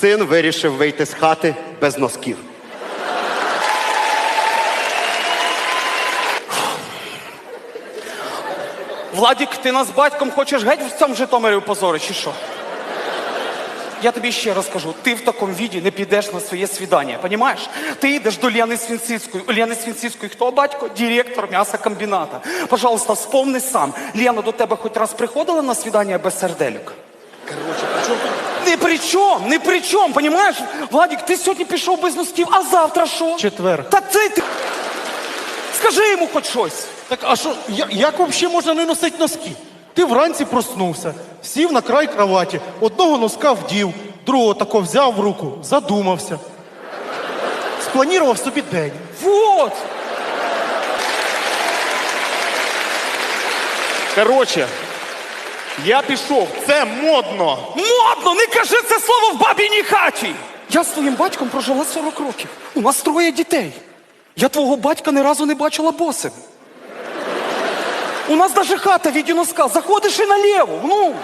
Син вирішив вийти з хати без носків. Владік, ти нас з батьком хочеш геть в цьому Житомирі позорити, чи що? Я тобі ще раз кажу, ти в такому віді не підеш на своє свідання, понімаєш? Ти йдеш до Лени Свінцицької. У Лени Свінцицької хто батько? Директор м'ясокомбіната. Пожалуйста, вспомни сам. Лена до тебе хоч раз приходила на свідання без серделюк? Короче, при чому? Ні при чому, ні при чому, понімаєш? Владік, ти сьогодні пішов без носків, а завтра що? Четвер. Та ти, ти... Скажи йому хоч щось. Так а що, я- як взагалі можна не носити носки? Ти вранці проснувся, сів на край кроваті, одного носка вдів, другого тако взяв в руку, задумався. Спланував собі день. Вот. Коротше, я пішов. Це модно. Модно, не кажи це слово в бабіній хаті. Я з твоїм батьком прожила 40 років. У нас троє дітей. Я твого батька ні разу не бачила босим. У нас навіть хата від юноска. Заходиш і наліво. Ну.